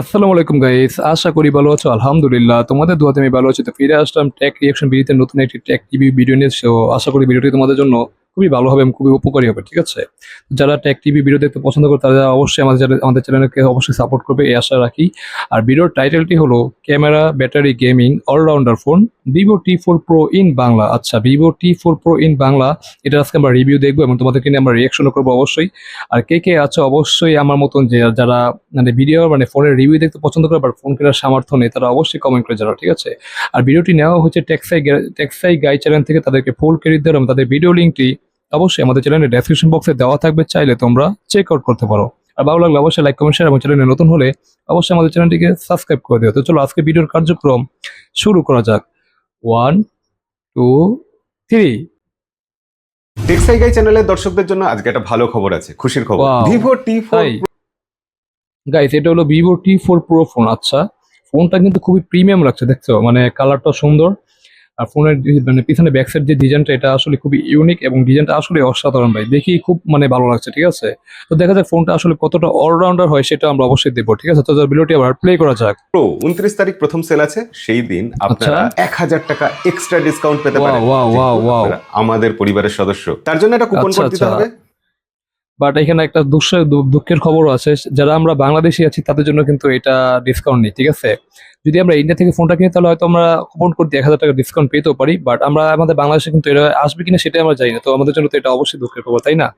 আসসালামু আলাইকুম গাইস আশা করি ভালো আছো। আলহামদুলিল্লাহ, তোমাদের দুয়াতে আমি ভালো আছি। তো ফিরে আসলাম ট্যাক রিয়াকশন ভিডিওতে নতুন একটি ট্যাক টিভি ভিডিও নিয়ে। আশা করি ভিডিওটি তোমাদের জন্য খুবই ভালো হবে এবং খুবই উপকারী হবে, ঠিক আছে? যারা টেক টিভি ভিডিও দেখতে পছন্দ করে, তারা অবশ্যই আমাদের আমাদের চ্যানেলকে অবশ্যই সাপোর্ট করবে, এই আশা রাখি। আর ভিডিওর টাইটেলটি হলো camera battery gaming allrounder phone Vivo T four pro in Bangla. আচ্ছা Vivo T four pro in Bangla, এটা আজকে আমরা রিভিউ দেখব এবং তোমাদেরকে নিয়ে আমরা রিয়াকশনও করব অবশ্যই। আর কে কে আছে অবশ্যই আমার মতন যে যারা মানে ভিডিও মানে ফোনের রিভিউ দেখতে পছন্দ করে বাট ফোন কেনার সামর্থ্য নেই, তারা অবশ্যই কমেন্ট করে জানাও, ঠিক আছে? আর ভিডিওটি নেওয়া হচ্ছে টেক্সাই টেক্সাই গাই চ্যানেল থেকে, তাদেরকে ফুল ক্রেডিট দেওয়ার এবং তাদের ভিডিও লিঙ্কটি অবশ্যই আমাদের চ্যানেলের ডেসক্রিপশন বক্সে দেওয়া থাকবে চাইলে তোমরা চেক আউট করতে পারো। আর ভালো লাগলে অবশ্যই লাইক কমেন্ট শেয়ার এবং চ্যানেলে নতুন হলে অবশ্যই আমাদের চ্যানেলটিকে সাবস্ক্রাইব করে দিও। তো চলো আজকে ভিডিওর কার্যক্রম শুরু করা যাক। ওয়ান টু থ্রি টেক্সাই গাই চ্যানেলের দর্শকদের জন্য আজকে একটা ভালো খবর আছে খুশির খবর। ভিভো টি ফোর গাইস এটা হলো Vivo T four pro phone আচ্ছা ফোনটা কিন্তু খুবই প্রিমিয়াম লাগছে দেখছ? মানে কালারটা সুন্দর। ফোনের যে- মানে পিছনে ব্যাকসাইড যে ডিজাইনটা এটা আসলে খুবই ইউনিক এবং ডিজাইনটা আসলে অসাধারণ ভাই। দেখি খুব মানে ভালো লাগছে ঠিক আছে? তো দেখা যাক ফোনটা আসলে কতটা অলরাউন্ডার হয় সেটা আমরা অবশ্যই দেখব ঠিক আছে? তো ভিডিওটি আবার প্লে করা যাক। প্রো উনত্রিশ তারিখ প্রথম সেল আছে সেই দিন আপনারা এক হাজার টাকা এক্সট্রা ডিসকাউন্ট পেতে পারেন. আমাদের পরিবারের সদস্য। তার জন্য একটা কুপন আচ্ছা, কোড দিতে আচ্ছা। হবে। বাট এখানে একটা দুঃসাহ দুঃখের খবরও আছে। যারা আমরা বাংলাদেশি আছি, তাদের জন্য কিন্তু এটা ডিসকাউন্ট নেই, ঠিক আছে? যদি আমরা ইন্ডিয়া থেকে ফোনটা কিনি, তাহলে হয়তো আমরা কুপন দিয়ে এক হাজার টাকা ডিসকাউন্ট পেতেও পারি। বাট আমরা, আমাদের বাংলাদেশে কিন্তু এটা আসবে কিনা, সেটাই আমরা জানি না। তো আমাদের জন্য তো এটা অবশ্যই দুঃখের খবর, তাই না?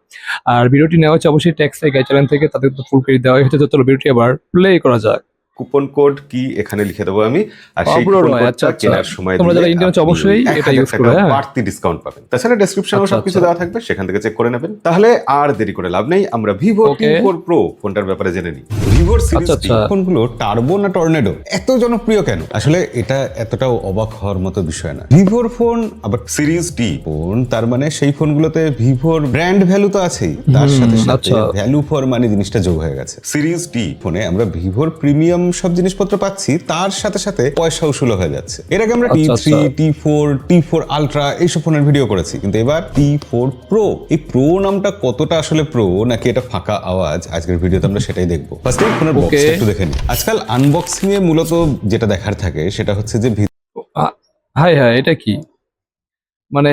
আর ভিডিওটি নেওয়া হচ্ছে অবশ্যই ট্যাক্স গাই চ্যানেল থেকে, তাদের তো ফুল ক্রেডিট দেওয়া হয়েছে তো ভিডিওটি আবার প্লে করা যাক। কুপন কোড কি এখানে লিখে দেবো আমি আর সেই কুপন কোডটা আচ্ছা, আচ্ছা। কেনার সময় তোমরা যারা ইন্ডিয়ান আছো অবশ্যই এটা টাকা করো, হ্যাঁ। বাড়তি ডিসকাউন্ট পাবেন তাছাড়া ডেসক্রিপশনেও আচ্ছা, সবকিছু আচ্ছা। দেওয়া থাকবে সেখান থেকে চেক করে নেবেন তাহলে আর দেরি করে লাভ নেই আমরা Vivo T Okay. Four pro ফোনটার ব্যাপারে জেনে নিই ভিভোর সিরিজ। ফোনগুলো টার্বো না টর্নেডো এত জনপ্রিয় কেন আসলে এটা এতটাও অবাক হওয়ার মতো বিষয় না ভিভোর ফোন আবার সিরিজ টি ফোন তার মানে সেই ফোনগুলোতে ভিভোর ব্র্যান্ড ভ্যালু তো আছেই তার সাথে সাথে। ভ্যালু ফর মানি জিনিসটা যোগ হয়ে গেছে সিরিজ টি ফোনে আমরা ভিভোর প্রিমিয়াম সব জিনিসপত্র পাচ্ছি তার সাথে সাথে পয়সা উসুল হয়ে যাচ্ছে। এর আগে আমরা T three. T four T four ultra এইসব ফোনের ভিডিও করেছি কিন্তু এবার টি ফোর প্রো এই প্রো নামটা কতটা আসলে প্রো নাকি এটা ফাঁকা আওয়াজ? আজকের ভিডিওতে আমরা সেটাই দেখব। ফার্স্টে ফোনের. বক্সটা একটু দেখে নিই। আজকাল আনবক্সিং এ মূলত যেটা দেখার থাকে সেটা হচ্ছে যে হাই হ্যাঁ এটা কি? মানে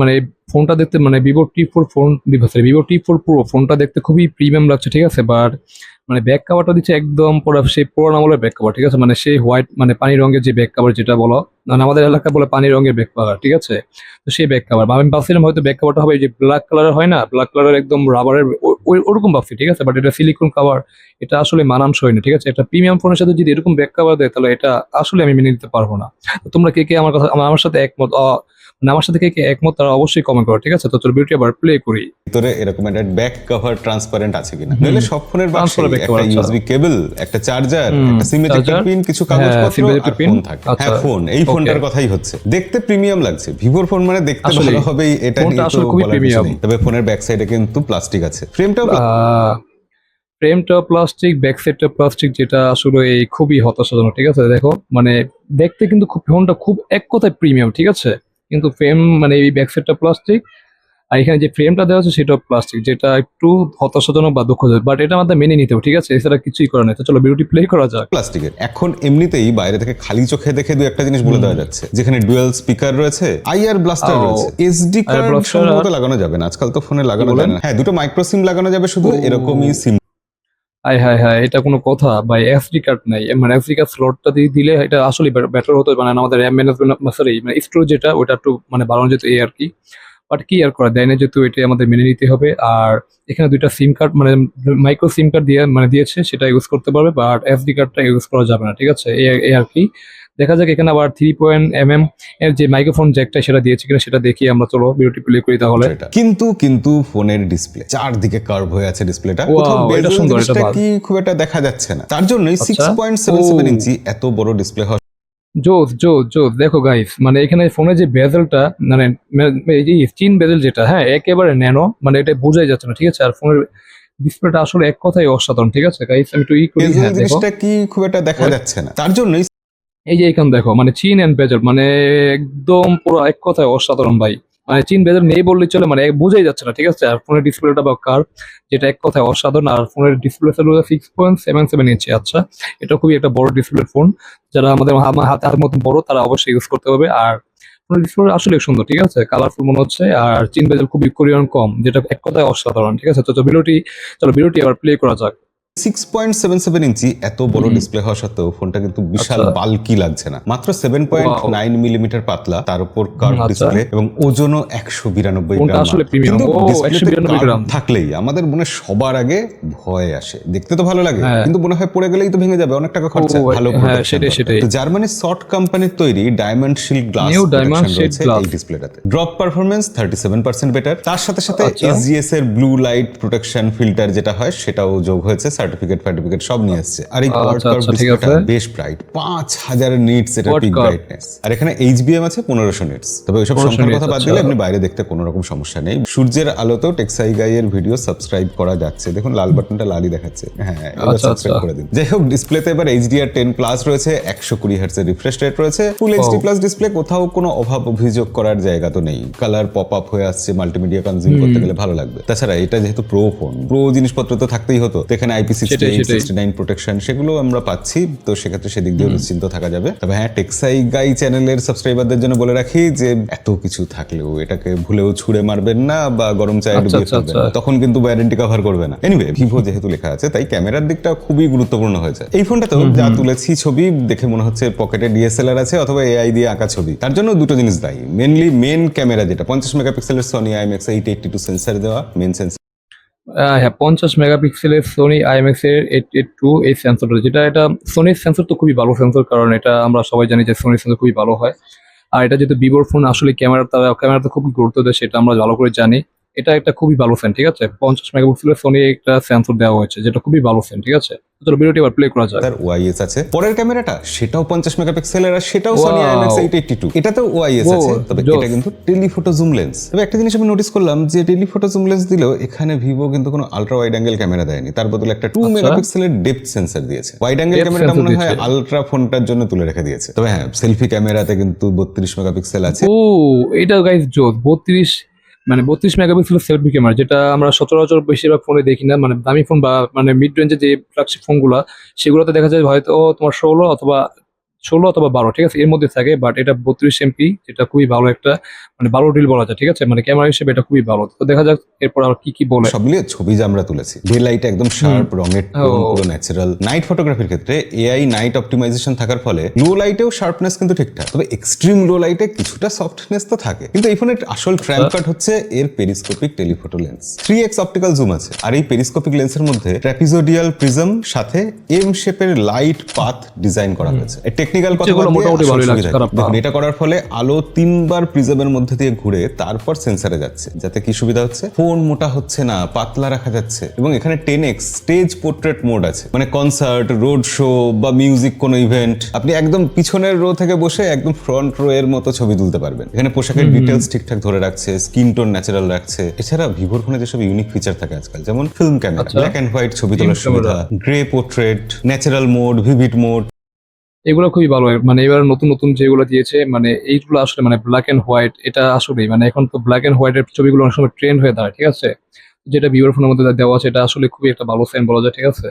মানে ফোনটা দেখতে মানে Vivo T four phone sorry Vivo T four pro ফোনটা দেখতে খুবই প্রিমিয়াম লাগছে, ঠিক আছে? বাট মানে ব্যাক কাভারটা দিচ্ছে একদম পুরো, সেই পুরোনো আমলের ব্যাক কাভার ঠিক আছে? মানে সেই হোয়াইট মানে পানি রঙের যে ব্যাক কাভার যেটা বলো মানে আমাদের এলাকায় বলে পানি রঙের ব্যাক কাভার ঠিক আছে? তো সেই ব্যাক কাভার আমি ভাবছিলাম হয়তো ব্যাক কাভারটা হবে যে ব্ল্যাক কালারের হয় না? ব্ল্যাক কালারের একদম রাবারের ওরকম ভাবছি, ঠিক আছে? বাট এটা সিলিকন কাভার এটা আসলে মানানসই না, ঠিক আছে? একটা প্রিমিয়াম ফোনের সাথে যদি এরকম ব্যাক কাভার দেয়, তাহলে এটা আসলে আমি মেনে নিতে পারব না। তোমরা কে কে আমার কথা, আমার সাথে একমত? আমার সাথে কে একমত তারা অবশ্যই কমেন্ট করো ঠিক আছে? তো তোর ভিডিওটি আবার প্লে করি। ভিতরে এরকম একটা ব্যাক কভার ট্রান্সপারেন্ট আছে কিনা? নইলে সব ফোনের বাক্সে একটা আচ্ছা। ইউএসবি কেবল একটা চার্জার একটা সিম charger, পিন কিছু হ্যাঁ, কাগজপত্র আর ফোন থাকে। আচ্ছা। হ্যাঁ ফোন এই ফোনটার কথাই হচ্ছে। দেখতে প্রিমিয়াম লাগছে। ভিভোর ফোন মানে দেখতে ভালো হবেই এটা নিয়ে তো আসলে খুবই বলার কিছু নেই। তবে ফোনের ব্যাক সাইডে কিন্তু প্লাস্টিক আছে। ফ্রেমটাও ফ্রেমটা প্লাস্টিক ব্যাক সাইডটা প্লাস্টিক যেটা আসলে এই খুবই হতাশাজনক ঠিক আছে? দেখো মানে দেখতে কিন্তু খুব ফোনটা খুব এক কথায় প্রিমিয়াম ঠিক আছে? কিন্তু ফ্রেম মানে এই ব্যাক সাইডটা প্লাস্টিক আর এখানে যে ফ্রেমটা দেওয়া আছে সেটাও প্লাস্টিক যেটা একটু হতাশাজনক বা দুঃখজনক বাট এটা আমাদের মেনে নিতে হবে ঠিক আছে? এছাড়া কিছুই করা নেই। তো চলো ভিডিওটি প্লে করা যাক। প্লাস্টিকের এখন এমনিতেই বাইরে থেকে খালি চোখে দেখে দু একটা জিনিস বলে দেওয়া যাচ্ছে যেখানে ডুয়েল স্পিকার রয়েছে আইআর ব্লাস্টার রয়েছে। এসডি কার্ড সম্ভবত লাগানো যাবে না আজকাল তো ফোনে লাগানো যায় না। হ্যাঁ দুটো মাইক্রো সিম লাগানো যাবে শুধু এরকমই সিম হাই হায় হায়, এটা কোনো কথা? বা এসডি কার্ড নাই মানে এসডি কার্ড স্লটটা দিয়ে দিলে এটা আসলে বেটার হতো মানে আমাদের র্যাম ম্যানেজমেন্ট সরি মানে স্টোরেজ যেটা, ওটা একটু মানে বাড়ানো যেত এই আর কি। বাট কি আর করা দেয় না যেহেতু এটা আমাদের মেনে নিতে হবে। আর এখানে দুইটা সিম কার্ড মানে মাইক্রো সিম কার্ড দিয়ে মানে দিয়েছে, সেটা ইউজ করতে পারবে বাট এসডি কার্ডটা ইউজ করা যাবে না, ঠিক আছে? এই আর কি। দেখা যাক এখানে আবার থ্রি পয়েন্ট এম এম এর যে মাইক্রোফোন জ্যাকটা সেটা দিয়েছে কিনা সেটা দেখি আমরা চলো ভিডিওটি প্লে করি তাহলে। সেটা। কিন্তু কিন্তু ফোনের ডিসপ্লে চারদিকে কার্ভ হয়ে আছে ডিসপ্লেটা এটা সুন্দর, এটা কি খুব একটা দেখা যাচ্ছে না। তার জন্যই আচ্ছা। Six point seven seven inch এত বড় ডিসপ্লে হওয়া জোস জোস জোস। দেখো গাইস মানে এখানে ফোনে যে বেজেলটা মানে এই যে চিন বেজেল যেটা হ্যাঁ একেবারে ন্যানো মানে এটা বোঝাই যাচ্ছে না ঠিক আছে? আর ফোনের ডিসপ্লেটা আসলে এক কথাই অসাধারণ ঠিক আছে গাইস আমি একটু ই করি হ্যাঁ দেখো। জিনিসটা কি খুব একটা দেখা যাচ্ছে না। তার জন্যই এই যে এখানে দেখো মানে চিন এন্ড বেজার মানে একদম পুরো এক কথায় অসাধারণ ভাই। মানে চিন বেজার নেই বললে চলে মানে বোঝাই যাচ্ছে না, ঠিক আছে? আর ফোনের ডিসপ্লেটা বা কার, যেটা এক কথায় অসাধারণ, আর ফোনের ডিসপ্লে হলো six point seven seven inch আচ্ছা? এটা খুবই একটা বড় ডিসপ্লে ফোন যারা আমাদের হাতে হাতের মতন বড়, তারা অবশ্যই ইউজ করতে হবে। আর ফোনের ডিসপ্লে আসলে সুন্দর, ঠিক আছে? কালারফুল মনে হচ্ছে, আর চিন বেজার খুবই কোরিয়ান কম, যেটা এক কথায় অসাধারণ, ঠিক আছে? তো ভিডিওটি চলো ভিডিওটি আবার প্লে করা যাক। Six point seven seven inch এত বড় ডিসপ্লে হওয়া সত্ত্বেও ফোনটা কিন্তু বিশাল আচ্ছা। বাল্কি লাগছে না মাত্র সেভেন পয়েন্ট নাইন মিলিমিটার পাতলা তার উপর কার্ভ আচ্ছা। ডিসপ্লে এবং ওজনও একশো বিরানব্বই গ্রাম কিন্তু ও, ডিসপ্লেতে 192 গ্রাম। থাকলেই আমাদের মনে সবার আগে ভয় আসে দেখতে তো ভালো লাগে হ্যাঁ। কিন্তু মনে হয় পড়ে গেলেই তো ভেঙে যাবে অনেক টাকা খরচা ভালো হ্যাঁ, সেটাই, সেটাই। তো জার্মানির শর্ট কোম্পানির তৈরি ডায়মন্ড শিল্ড গ্লাস। এই ডিসপ্লেটাতে drop performance thirty seven percent better তার সাথে সাথে আচ্ছা। এসজিএস এর ব্লু লাইট প্রোটেকশন ফিল্টার যেটা হয় সেটাও যোগ হয়েছে সার্টিফিকেট ফার্টিফিকেট সব নিয়ে এসছে। আর এই কোয়াড আচ্ছা, কার্ভ আচ্ছা, ডিসপ্লেটা। বেশ ব্রাইট পাঁচ হাজার নিটস এটা পিক ব্রাইটনেস আর এখানে এইচবিএম আছে পনেরোশো নিটস তবে ওইসব 1500 সংখ্যার কথা বাদ দিলে আচ্ছা। আপনি বাইরে দেখতে কোনো রকম সমস্যা নেই। সূর্যের আলোতেও টেক্সাই গাইয়ের ভিডিও সাবস্ক্রাইব করা যাচ্ছে। দেখুন লাল বাটনটা লালই দেখাচ্ছে। হ্যাঁ এবার আচ্ছা, সাবস্ক্রাইব আচ্ছা। করে দিন। যাই হোক ডিসপ্লেতে এবার এইচডিআর টেন প্লাস রয়েছে একশো কুড়ি হার্টসের রিফ্রেশ রেট রয়েছে। ফুল এইচডি প্লাস ডিসপ্লে কোথাও কোনো অভাব অভিযোগ করার জায়গা তো নেই। কালার পপ আপ হয়ে আসছে মাল্টিমিডিয়া কনজিউম করতে গেলে ভালো লাগবে। তাছাড়া এটা যেহেতু প্রো ফোন প্রো জিনিসপত্র তো থাকতেই হতো। এখানে IP sixty eight sixty nine protection সেগুলো আমরা পাচ্ছি তো সেক্ষেত্রে সেদিক দিয়েও নিশ্চিন্ত থাকা যাবে। তবে হ্যাঁ টেক্সাই গাই চ্যানেলের সাবস্ক্রাইবারদের জন্য বলে রাখি যে এত কিছু থাকলেও এটাকে ভুলেও ছুড়ে মারবেন না বা গরম চায়ে ডুবিয়ে ফেলবেন। তখন কিন্তু ওয়ারেন্টি কভার করবে না। এনিওয়ে ভিভো যেহেতু লেখা আছে তাই ক্যামেরার দিকটা খুবই গুরুত্বপূর্ণ হয়েছে এই ফোনটাতেও যা তুলেছি ছবি দেখে মনে হচ্ছে পকেটে ডিএসএলআর আছে অথবা এআই দিয়ে আঁকা ছবি। তার জন্য দুটো জিনিস দায়ী। মেনলি মেন ক্যামেরা যেটা পঞ্চাশ মেগাপিক্সেলের Sony IMX eight eighty two sensor দেওয়া মেন সেন্সার হ্যাঁ পঞ্চাশ মেগাপিক্সেলের সোনি আইএমএক্স এর এইট এইট টু এই সেন্সরটা যেটা এটা সোনির সেন্সর তো খুবই ভালো সেন্সর কারণ এটা আমরা সবাই জানি যে সোনির সেন্সর খুবই ভালো হয়। আর এটা যেহেতু ভিভোর ফোন আসলে ক্যামেরা তারা ক্যামেরাতে খুব গুরুত্ব দেয়, সেটা আমরা ভালো করে জানি। এটা একটা খুবই ভালো সেন ঠিক আছে? পঞ্চাশ মেগাপিক্সেলের সোনি একটা সেন্সর দেওয়া হয়েছে, যেটা খুবই ভালো সেন ঠিক আছে? চলো ভিডিওটি আবার প্লে করা যায়। ওআইএস আছে। পরের ক্যামেরাটা সেটাও পঞ্চাশ মেগাপিক্সেলের আর সেটাও আইএমএক্স এইট এইটটি এটাতেও ওআইএস আছে তবে এটা কিন্তু টেলিফোটো জুম লেন্স তবে একটা জিনিস আমি নোটিস করলাম যে টেলিফোটো জুম লেন্স দিলেও এখানে ভিভো কিন্তু কোনো আলট্রা ওয়াইড অ্যাঙ্গেল ক্যামেরা দেয়নি। তার বদলে একটা টু আচ্ছা। মেগাপিক্সেলের ডেপথ সেন্সর দিয়েছে। ওয়াইড অ্যাঙ্গেল ক্যামেরাটা মনে হয় আলট্রা ফোনটার জন্য তুলে রেখে দিয়েছে। তবে হ্যাঁ সেলফি ক্যামেরাতে কিন্তু বত্রিশ মেগাপিক্সেল আছে। ও এটা গাইজ জোস বত্রিশ মানে বত্রিশ মেগাপিক্সেলের সেলফি ক্যামেরা, যেটা আমরা সচরাচর বেশিরভাগ ফোনে দেখি না মানে দামি ফোন বা মানে মিড রেঞ্জের যে ফ্ল্যাগশিপ ফোনগুলো সেগুলোতে দেখা যায় হয়তো তোমার ষোলো অথবা ষোলো অথবা বারো ঠিক আছে? এর মধ্যে থাকে বাট এটা বত্রিশ এমপি যেটা খুবই ভালো একটা মানে ভালো ডিল বলা যায় ঠিক আছে? মানে ক্যামেরা হিসেবে এটা খুবই ভালো। তো দেখা যাক এরপর আর কি কি বলে। সব মিলিয়ে ছবি যা আমরা তুলেছি ডে লাইট একদম শার্প রঙের পুরো ন্যাচারাল নাইট ফটোগ্রাফির ক্ষেত্রে এআই নাইট অপটিমাইজেশন থাকার ফলে লো লাইটেও শার্পনেস কিন্তু ঠিকঠাক তবে এক্সট্রিম লো লাইটে কিছুটা সফটনেস তো থাকে। কিন্তু এই ফোনের আসল ট্র্যাম্প কার্ড হচ্ছে এর periscopic telephoto lens three X optical zoom আছে আর এই পেরিস্কোপিক লেন্সের মধ্যে ট্র্যাপিজোডিয়াল প্রিজম সাথে এম শেপের লাইট পাথ ডিজাইন করা হয়েছে। টেকনিক্যাল কথা যেগুলো মোটামুটি ভালোই লাগছে, দেখুন, এটা করার ফলে আলো তিনবার প্রিজমের মধ্যে দিয়ে ঘুরে তারপর সেন্সারে যাচ্ছে যাতে কি সুবিধা হচ্ছে? ফোন মোটা হচ্ছে না পাতলা রাখা যাচ্ছে। এবং এখানে ten X stage portrait mode আছে। মানে কনসার্ট রোড শো বা মিউজিক কোনো ইভেন্ট আপনি একদম পিছনের রো থেকে বসে একদম ফ্রন্ট রো এর মতো ছবি তুলতে পারবেন। এখানে পোশাকের ডিটেলস ঠিকঠাক ধরে রাখছে স্কিন টোন ন্যাচারাল রাখছে। এছাড়া ভিভোর ফোনে যেসব ইউনিক ফিচার থাকে আজকাল যেমন film camera. Black and white ছবি তোলার সুবিধা grey portrait natural mode vivid mode এগুলো খুবই ভালো। মানে এবার নতুন নতুন যেগুলো দিয়েছে মানে এইগুলো আসলে মানে ব্ল্যাক এন্ড হোয়াইট এটা আসলেই মানে এখন তো ব্ল্যাক এন্ড হোয়াইটের ছবিগুলো অনেক সময় ট্রেন্ড হয়ে দাঁড়ায়, ঠিক আছে? যেটা ভিভোর ফোনের মধ্যে দেওয়া আছে, এটা আসলে খুবই একটা ভালো সাইন বলা যায়, ঠিক আছে?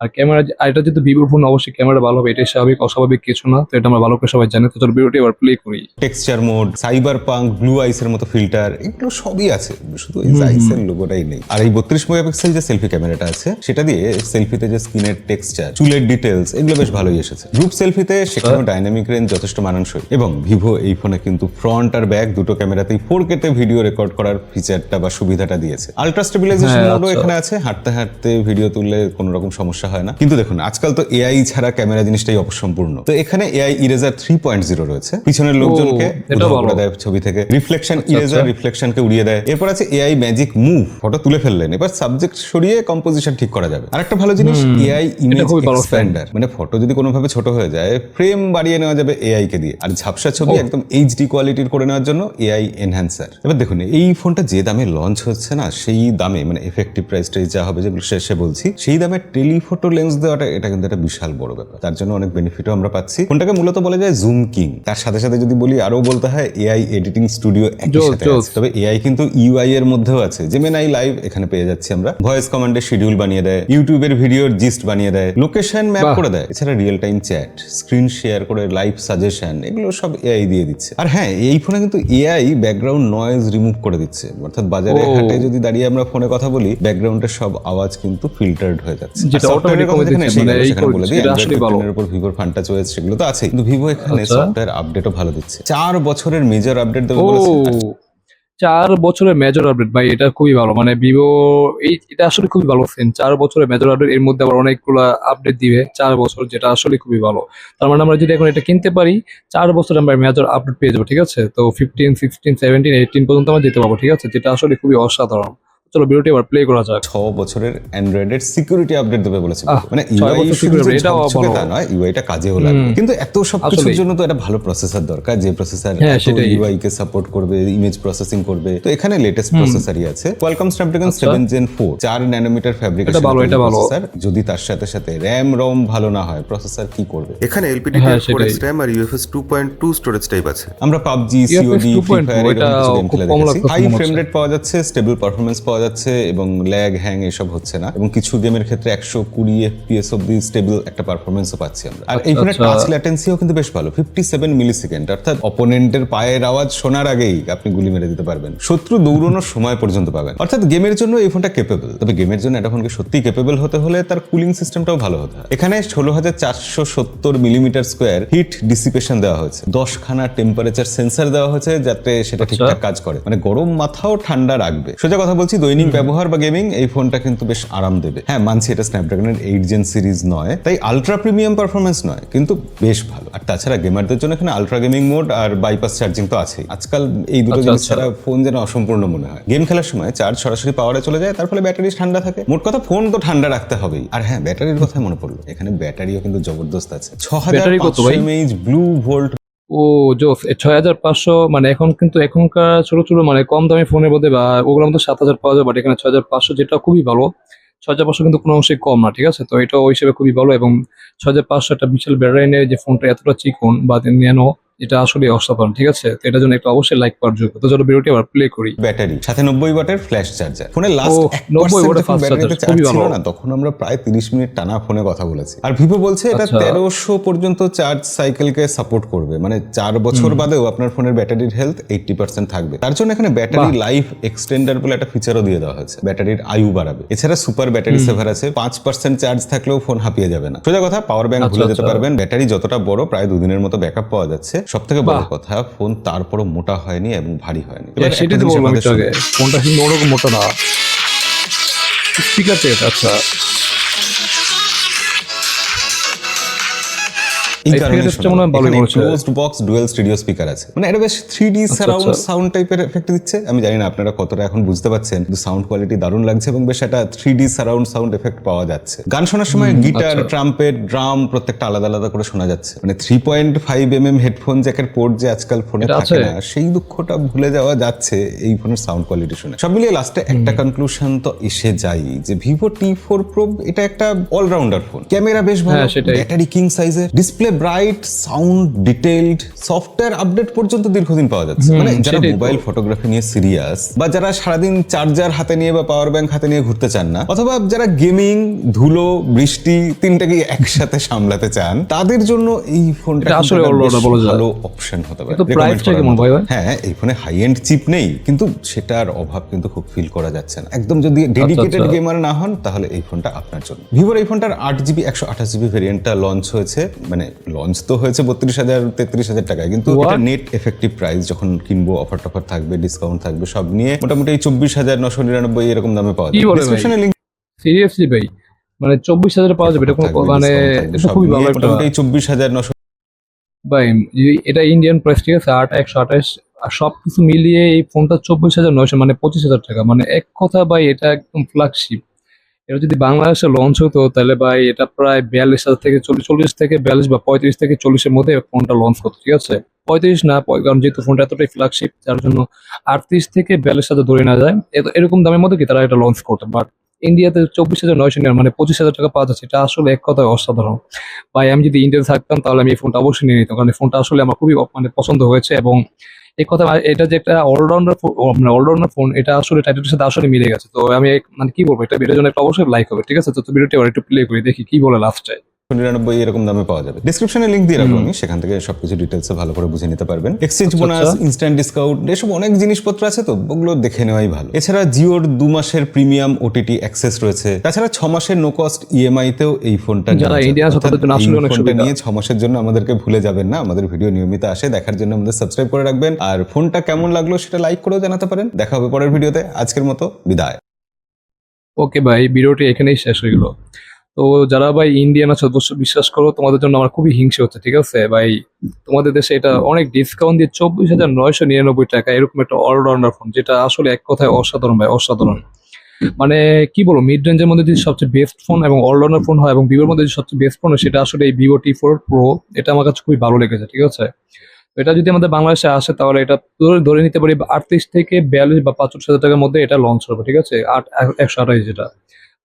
আর ক্যামেরা আর এটা যেহেতু ভিভোর ফোন অবশ্যই ক্যামেরা ভালো হবে এটাই স্বাভাবিক অস্বাভাবিক কিছু না। তো এটা আমরা ভালো করে সবাই জানি। তো চলো ভিডিওটি এবার প্লে করি। Texture mode cyber punk blue আইসের মতো ফিল্টার এগুলো সবই আছে। শুধু এই আইসের লোগোটাই নেই। আর এই বত্রিশ মেগাপিক্সেল যে সেলফি ক্যামেরাটা আছে সেটা দিয়ে সেলফিতে যে স্কিনের টেক্সচার চুলের ডিটেলস এগুলো বেশ ভালোই এসেছে। গ্রুপ সেলফিতে সেখানেও ডাইনামিক রেঞ্জ যথেষ্ট মানানসই। এবং ভিভো এই ফোনে কিন্তু ফ্রন্ট আর ব্যাক দুটো ক্যামেরাতেই ফোর কেতে ভিডিও রেকর্ড করার ফিচারটা বা সুবিধাটা দিয়েছে। আলট্রা স্টেবিলাইজেশন মোডও। এখানে আছে। হাঁটতে হাঁটতে ভিডিও তুললে কোনো রকম সমস্যা হয় না। কিন্তু দেখুন আজকাল তো এআই ছাড়া ক্যামেরা জিনিসটাই অপসম্পূর্ণ। তো এখানে AI eraser three point zero রয়েছে। পিছনের লোকজনকে দেয় ছবি থেকে। Reflection eraser. রিফ্লেকশনকে উড়িয়ে দেয়। এরপর আছে এআই ম্যাজিক মুভ ফটো তুলে ফেললেন। এবার সাবজেক্ট সরিয়ে কম্পোজিশন ঠিক করা যাবে। আর একটা ভালো জিনিস এআই ইমেজ এক্সপ্যান্ডার মানে ফটো যদি কোনোভাবে ছোট হয়ে যায় ফ্রেম বাড়িয়ে নেওয়া যাবে এআই কে দিয়ে। আর ঝাপসা ছবি একদম এইচডি কোয়ালিটির করে নেওয়ার জন্য এআই এনহ্যান্সার এবার দেখুন এই ফোনটা যে দামে লঞ্চ হচ্ছে না সেই দামে মানে এফেক্টিভ প্রাইসটাই যা হবে যেগুলো শেষে বলছি সেই দামে টেলিফোন টেলিফোটো লেন্স দেওয়াটা এটা কিন্তু একটা বিশাল বড় ব্যাপার। তার জন্য অনেক বেনিফিটও আমরা পাচ্ছি। ফোনটাকে মূলত বলা যায় জুম কিং তার সাথে সাথে যদি বলি আরও বলতে হয় এআই এডিটিং স্টুডিও একই সাথে তবে এআই কিন্তু ইউআই এর মধ্যেও আছে। জেমিনাই লাইভ এখানে পেয়ে যাচ্ছি আমরা। ভয়েস কমান্ডের শিডিউল বানিয়ে দেয়। ইউটিউবের ভিডিওর জিস্ট বানিয়ে দেয়। লোকেশন ম্যাপ করে দেয়। এছাড়া real time chat screen share করে লাইভ সাজেশন এগুলো সব এআই দিয়ে দিচ্ছে। আর হ্যাঁ এই ফোনে কিন্তু এআই ব্যাকগ্রাউন্ড নয়েজ রিমুভ করে দিচ্ছে। অর্থাৎ বাজারে হাটে যদি দাঁড়িয়ে আমরা ফোনে কথা বলি ব্যাকগ্রাউন্ডের সব আওয়াজ কিন্তু ফিল্টার্ড হয়ে যাচ্ছে। যেটা আর software-এর automatic কথা যেখানে দিচ্ছে, মানে এই বলে দিই এটা ভালো। এর উপর ভিভোর ফান্টা চয়েস সেগুলো তো আছে কিন্তু ভিভো এখানে। সফটওয়্যার আপডেটও ভালো দিচ্ছে। চার বছরের মেজর আপডেট দেবে ও বলেছে চার বছরের মেজর আপডেট ভাই এটা খুবই ভালো। মানে ভিভো এই এটা আসলে খুবই ভালো ফোন চার বছরের মেজর আপডেট এর মধ্যে আবার অনেকগুলো আপডেট দিবে চার বছর যেটা আসলে খুবই ভালো। তার মানে আমরা যদি এখন এটা কিনতে পারি চার বছর আমরা মেজর আপডেট পেয়ে যাব ঠিক আছে? তো ফিফটিন সিক্সটিন সেভেন্টিন এইটিন পর্যন্ত আমরা যেতে পারব ঠিক আছে? যেটা আসলে খুবই অসাধারণ। চলো ভিডিওটি আবার প্লে করা যাক। ছ বছরের অ্যান্ড্রয়েডের সিকিউরিটি আপডেট দেবে বলেছে। মানে ইউআই ভালো। নয় ইউআইটা কাজেও লাগবে হুম। কিন্তু এত সব কিছুর জন্য তো একটা ভালো প্রসেসর দরকার। যে প্রসেসর হ্যাঁ, ইউআই কে সাপোর্ট করবে ইমেজ প্রসেসিং করবে। তো এখানে লেটেস্ট প্রসেসরই আছে। কোয়ালকম স্ন্যাপড্রাগন আচ্ছা। 7 জেন 4 চার ন্যানোমিটার ফ্যাব্রিকেশন এটা ভালো, এটা ভালো। যদি তার সাথে সাথে র্যাম রম ভালো না হয় প্রসেসর কি করবে? এখানে এলপিডি হ্যাঁ, র্যাম আর UFS two point two storage type আছে। আমরা পাবজি সিওডি ফ্রি ফায়ার এটা এরকম কিছু গেম খেলে দেখেছি। হাই ফ্রেম রেট পাওয়া যাচ্ছে স্টেবল পারফরমেন্স পাওয়া যাচ্ছে এবং ল্যাগ হ্যাং এসব হচ্ছে না। এবং কিছু গেমের ক্ষেত্রে একশো কুড়ি এফপিএস অব্দি স্টেবল একটা পারফরমেন্সও পাচ্ছি আমরা। আর এই আচ্ছা। টাচ ল্যাটেন্সিও কিন্তু বেশ ভালো ফিফটি সেভেন মিলি সেকেন্ড অর্থাৎ অপোনেন্টের পায়ের আওয়াজ শোনার আগেই আপনি গুলি মেরে দিতে পারবেন। শত্রু দৌড়ানোর সময় পর্যন্ত পাবেন। অর্থাৎ গেমের জন্য এই ফোনটা কেপেবল তবে গেমের জন্য একটা ফোনকে সত্যি কেপেবল হতে হলে তার কুলিং সিস্টেমটাও ভালো হতে হয়। এখানে ষোলো হাজার চারশো সত্তর মিলিমিটার স্কোয়ার হিট ডিসিপেশন দেওয়া হয়েছে। দশখানা টেম্পারেচার সেন্সার দেওয়া হয়েছে যাতে সেটা ঠিকঠাক কাজ করে। মানে গরম মাথাও ঠান্ডা রাখবে। সোজা কথা বলছি দৈনিক ব্যবহার বা গেমিং এই ফোনটা কিন্তু বেশ আরাম দেবে। হ্যাঁ মানছি এটা স্ন্যাপড্রাগনের এইট জেন সিরিজ নয় তাই আলট্রা প্রিমিয়াম পারফরমেন্স নয় কিন্তু বেশ ভালো। আর তাছাড়া গেমারদের জন্য এখানে আলট্রা গেমিং মোড আর বাইপাস চার্জিং তো আছেই। আজকাল এই দুটো আচ্ছা, জিনিস আচ্ছা। ছাড়া ফোন যেন অসম্পূর্ণ মনে হয়। গেম খেলার সময় চার্জ সরাসরি পাওয়ারে চলে যায় তার ফলে ব্যাটারি ঠান্ডা থাকে। মোট কথা ফোন তো ঠান্ডা রাখতে হবেই। আর হ্যাঁ ব্যাটারির কথা মনে পড়ল। এখানে ব্যাটারিও কিন্তু জবরদস্ত আছে। ছ হাজার ব্লু ভোল্ট ও জোস ছয় হাজার পাঁচশো মানে এখন কিন্তু এখনকার ছোট ছোট মানে কম দামি ফোনের মধ্যে বা ওগুলোর মধ্যে সাত হাজার পাওয়া যায় বাট এখানে ছয় হাজার পাঁচশো যেটা খুবই ভালো, ছয় হাজার পাঁচশো কিন্তু কোনো অংশে কম না, ঠিক আছে? তো এটা ওই হিসেবে খুবই ভালো এবং ছয় হাজার পাঁচশো একটা বিশাল ব্যাটারি নিয়ে যে ফোনটা এতটা চিকন বা ন্যানো এটা আসলে অসাধারণ ঠিক আছে? তো এটার জন্য একটা অবশ্যই লাইক করার যোগ্য তো চলো ভিডিওটি আবার প্লে করি। ব্যাটারি সাথে নব্বই ওয়াটের ফ্ল্যাশ চার্জার ফোনের লাস্ট ও, 90 watt এর fast ব্যাটারিতে চার্জ খুবই ভালো। না তখন আমরা প্রায় তিরিশ মিনিট টানা ফোনে কথা বলেছি। আর ভিভো বলছে এটা আচ্ছা। তেরোশো পর্যন্ত চার্জ সাইকেলকে সাপোর্ট করবে। মানে চার বছর বাদেও আপনার ফোনের ব্যাটারির হেলথ এইটটি পার্সেন্ট থাকবে। তার জন্য এখানে ব্যাটারি লাইফ এক্সটেন্ডার বলে একটা ফিচারও দিয়ে দেওয়া হয়েছে। ব্যাটারির আয়ু বাড়াবে। এছাড়া সুপার ব্যাটারি সেভার আছে। পাঁচ পার্সেন্ট চার্জ থাকলেও ফোন হাঁপিয়ে যাবে না। সোজা কথা পাওয়ার ব্যাংক আচ্ছা, ভুলে যেতে আচ্ছা। পারবেন। ব্যাটারি যতটা বড় প্রায় দুদিনের মতো ব্যাকআপ পাওয়া যাচ্ছে। সব থেকে বড় কথা ফোন তারপরও মোটা হয়নি এবং ভারী হয়নি। সেটাই তো বললাম। ফোনটা কিন্তু ওরকম মোটা না। স্পিকার সেট আচ্ছা। Closed box dual studio speaker আছে। মানে এটা বেশ থ্রি ডি সারাউন্ড আচ্ছা। সাউন্ড টাইপের এফেক্ট দিচ্ছে। আমি জানি না আপনারা কতটা এখন বুঝতে পারছেন। সাউন্ড কোয়ালিটি দারুণ লাগছে এবং বেশ একটা three D surround sound effect পাওয়া যাচ্ছে। গান শোনার সময় গিটার আচ্ছা। ট্রাম্পেট ড্রাম প্রত্যেকটা আলাদা আলাদা করে শোনা যাচ্ছে। মানে three point five M M headphone জ্যাকের port যে আজকাল ফোনে থাকে না সেই দুঃখটা ভুলে যাওয়া যাচ্ছে এই ফোনের সাউন্ড কোয়ালিটি শুনে। সব মিলিয়ে লাস্টে একটা কনক্লুশন তো এসে যাই যে ভিভো টি ফোর প্রো এটা একটা অলরাউন্ডার ফোন ক্যামেরা বেশ ভালো ব্যাটারি কিং সাইজের display bright sound detailed software update পর্যন্ত দীর্ঘদিন পাওয়া যাচ্ছে মানে যারা মোবাইল ফটোগ্রাফি নিয়ে সিরিয়াস বা যারা সারাদিন চার্জার হাতে নিয়ে বা পাওয়ার ব্যাংক হাতে নিয়ে ঘুরতে চান না অথবা যারা গেমিং ধুলো বৃষ্টি তিনটাকে একসাথে সামলাতে চান তাদের জন্য এই ফোনটা আসলে। ভালো অপশন হতে পারে? হ্যাঁ এই ফোনে হাই এন্ড চিপ নেই কিন্তু সেটার অভাব কিন্তু খুব ফিল করা যাচ্ছে না একদম যদি ডেডিকেটেড আচ্ছা। গেমার না হন তাহলে এই ফোনটা আপনার জন্য ভিভোর এই ফোনটার আট জিবি একশো আঠাশ জিবি ভেরিয়েন্টটা লঞ্চ হয়েছে মানে লঞ্চ তো হয়েছে বত্রিশ হাজার তেত্রিশ হাজার টাকায়। কিন্তু নেট এফেক্টিভ প্রাইস যখন কিনবো অফার টফার থাকবে ডিসকাউন্ট থাকবে সব নিয়ে মোটামুটি চব্বিশ হাজার নশো নিরানব্বই এরকম দামে পাওয়া যায়? সিরিয়াসলি ভাই? মানে চব্বিশ হাজার পাওয়া যাবে এটা কোনো মানে খুবই ভালো মোটামুটি চব্বিশ হাজার নশো ভাই এটা ইন্ডিয়ান প্রাইস ঠিক আছে? আট একশো আঠাশ আর সবকিছু মিলিয়ে এই ফোনটা চব্বিশ হাজার নয়শো মানে পঁচিশ হাজার টাকা। মানে এক কথা ভাই এটা একদম ফ্ল্যাগশিপ এটা যদি বাংলাদেশে লঞ্চ হতো, তাহলে ভাই এটা প্রায় বিয়াল্লিশ হাজার থেকে চল্লিশ চল্লিশ থেকে বিয়াল্লিশ বা পঁয়ত্রিশ থেকে চল্লিশের মধ্যে ফোনটা লঞ্চ করতো, ঠিক আছে? পঁয়ত্রিশ না কারণ যেহেতু ফোনটা এতটাই ফ্ল্যাগশিপ যার জন্য আটত্রিশ থেকে বিয়াল্লিশ হাজার ধরে না যায়। এরকম দামের মধ্যে কি তারা এটা লঞ্চ করতো? বাট ইন্ডিয়াতে চব্বিশ হাজার নয়শো নিরানব্বই মানে পঁচিশ হাজার টাকা পাওয়া যাচ্ছে, এটা আসলে এক কথায় অসাধারণ। ভাই, আমি যদি ইন্ডিয়াতে থাকতাম, তাহলে আমি এই ফোনটা অবশ্যই নিয়ে নিতাম, কারণ ফোনটা আসলে আমার খুবই মানে পছন্দ হয়েছে এবং এই কথা এটা যে একটা অলরাউন্ডার মানে অলরাউন্ডার ফোন এটা আসলে টাইটেলের সাথে আসলে মিলে গেছে। তো আমি মানে কি বলব, এটা ভিডিওর জন্য একটা অবশ্যই লাইক হবে, ঠিক আছে? তো ভিডিওটি একটু প্লে করি, দেখি কি বলে লাস্টে নিরানব্বই এরকম দামে পাওয়া যাবে। ডিসক্রিপশনে লিঙ্ক দিয়ে রাখব আমি সেখান থেকে সবকিছু ডিটেলসে ভালো করে বুঝে নিতে পারবেন। Exchange bonus. ইনস্ট্যান্ট ডিসকাউন্ট এসব অনেক জিনিসপত্র আছে তো ওগুলো দেখে নেওয়াই ভালো। এছাড়া জিওর দু মাসের প্রিমিয়াম ওটিটি অ্যাক্সেস রয়েছে। তাছাড়া ছ মাসের নো কস্ট ইএমআই তেও এই ফোনটা যারা ফোনটা নিয়ে ছ মাসের জন্য আমাদেরকে ভুলে যাবেন না আমাদের ভিডিও নিয়মিত আসে দেখার জন্য আমাদের সাবস্ক্রাইব করে রাখবেন। আর ফোনটা কেমন লাগল সেটা লাইক করেও জানাতে পারেন। দেখা হবে পরের ভিডিওতে আজকের মতো বিদায়। ওকে ভাই ভিডিওটি এখানেই শেষ হয়ে গেল। তো যারা ভাই ইন্ডিয়ান আছে বিশ্বাস করো, তোমাদের জন্য আমার খুবই হিংসে হচ্ছে, ঠিক আছে? ভাই, তোমাদের দেশে এটা অনেক ডিসকাউন্ট দিয়ে চব্বিশ হাজার নয়শো নিরানব্বই টাকা, এরকম একটা অলরাউন্ডার ফোন যেটা আসলে এক কথায় অসাধারণ ভাই, অসাধারণ। মানে কি বলব মিড রেঞ্জের মধ্যে যদি সবচেয়ে বেস্ট ফোন এবং অলরাউন্ডার ফোন হয় এবং ভিভোর মধ্যে যদি সবচেয়ে বেস্ট ফোন হয়, সেটা আসলে এই ভিভো টি ফোর প্রো এটা আমার কাছে খুবই ভালো লেগেছে, ঠিক আছে? এটা যদি আমাদের বাংলাদেশে আসে, তাহলে এটা ধরে নিতে পারি আটত্রিশ থেকে বিয়াল্লিশ বা পঁচাত্তর হাজার টাকার মধ্যে এটা লঞ্চ হবে, ঠিক আছে? আট, একশো আঠাশ যেটা।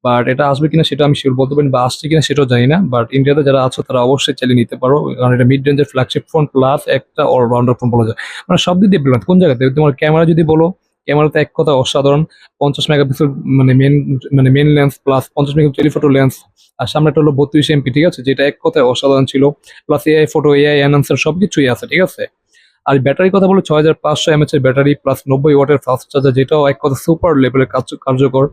বাট এটা আসবে কিনা সেটা আমি শিওর বলতে পারি বা আসছে কিনা সেটাও জানি না। বাট ইন্ডিয়াতে যারা আছো, তারা অবশ্যই চালিয়ে নিতে পারো। কারণ এটা মিড রেঞ্জের ফ্ল্যাগশিপ ফোন প্লাস একটা অলরাউন্ডার ফোন বলা যায়। মানে সব দিক দিয়ে। কোন জায়গাতে? তোমার ক্যামেরা যদি বলো ক্যামেরাতে এক কথা অসাধারণ। পঞ্চাশ মেগাপিক্সেল মানে মেন মানে মেন লেন্স প্লাস পঞ্চাশ মেগা টেলিফোটো লেন্স আর সামনেটা হলো বত্রিশ এমপি ঠিক আছে? যেটা এক কথায় অসাধারণ ছিল। Plus AI photo AI enhancer সব কিছুই আছে, ঠিক আছে? আর ব্যাটারি কথা বলে, ছয় হাজার পাঁচশো এর ব্যাটারি প্লাস নব্বই ওয়াটের ফাস্ট চার্জার যেটাও এক কথা সুপার লেভেলের কার্যকর।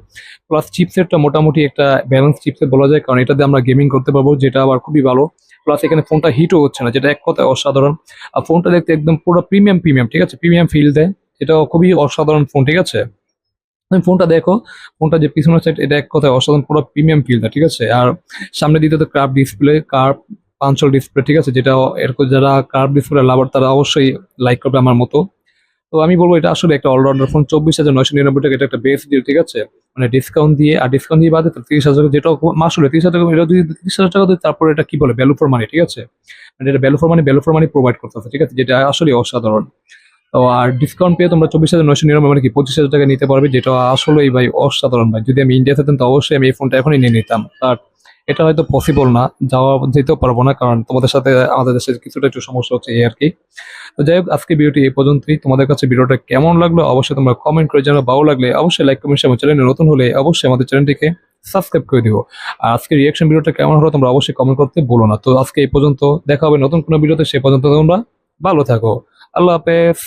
প্লাস চিপসেটটা মোটামুটি একটা ব্যালেন্স চিপসেট বলা যায়, কারণ এটাতে আমরা গেমিং করতে পারব, যেটা আবার খুবই ভালো। প্লাস এখানে ফোনটা হিটও হচ্ছে না, যেটা এক কথায় অসাধারণ। আর ফোনটা দেখতে একদম পুরো প্রিমিয়াম প্রিমিয়াম ঠিক আছে? প্রিমিয়াম ফিল দেয়, এটাও খুবই অসাধারণ ফোন ঠিক আছে? তুমি ফোনটা দেখো ফোনটা যে পিছনের সাইড এটা এক কথায় অসাধারণ, পুরো প্রিমিয়াম ফিল দেয়, ঠিক আছে? আর সামনে দিতে তো curve display curve punch hole display ঠিক আছে? যেটা এরকম যারা কার্ভ ডিসপ্লে লাভার তারা অবশ্যই লাইক করবে আমার মতো। তো আমি বলব এটা আসলে একটা অলরাউন্ডার ফোন চব্বিশ হাজার নয়শো নিরানব্বই টাকা, এটা একটা বেস্ট ডিল ঠিক আছে? মানে ডিসকাউন্ট দিয়ে, আর ডিসকাউন্ট দিয়ে বাদে তিরিশ হাজার টাকা, যেটা মাসুলে তিরিশ হাজার টাকা যদি তিরিশ হাজার টাকা দিই তারপরে এটা কি বলে? ভ্যালু ফর মানি ঠিক আছে? মানে এটা value for money value for money provide করতেছে, ঠিক আছে? যেটা আসলে অসাধারণ। তো আর ডিসকাউন্ট পেয়ে তোমরা চব্বিশ হাজার নয়শো নিরানব্বই মানে কি পঁচিশ হাজার টাকা নিতে পারবে, যেটা আসলেই ভাই অসাধারণ ভাই। যদি আমি থাকতাম, তো অবশ্যই আমি এই ফোনটা এখনই নিয়ে নিতাম। আর এটা হয়তো পসিবল না, যাওয়া যেতেও পারব না, কারণ তোমাদের সাথে আমাদের দেশে কিছুটা একটু সমস্যা হচ্ছে এই আর কি। তো যাই হোক আজকে ভিডিওটি এই পর্যন্তই। তোমাদের কাছে ভিডিওটা কেমন লাগল অবশ্যই তোমরা কমেন্ট করে জানাও। ভালো লাগলে অবশ্যই লাইক কমেন্ট আমার চ্যানেলে নতুন হলে অবশ্যই আমাদের চ্যানেলটিকে সাবস্ক্রাইব করে দিও। আর আজকে রিয়াকশন ভিডিওটা কেমন হলো তোমরা অবশ্যই কমেন্ট করতে বলো না। তো আজকে এই পর্যন্ত দেখা হবে নতুন কোনো ভিডিওতে, সে পর্যন্ত তোমরা ভালো থাকো। আল্লাহ হাফেজ।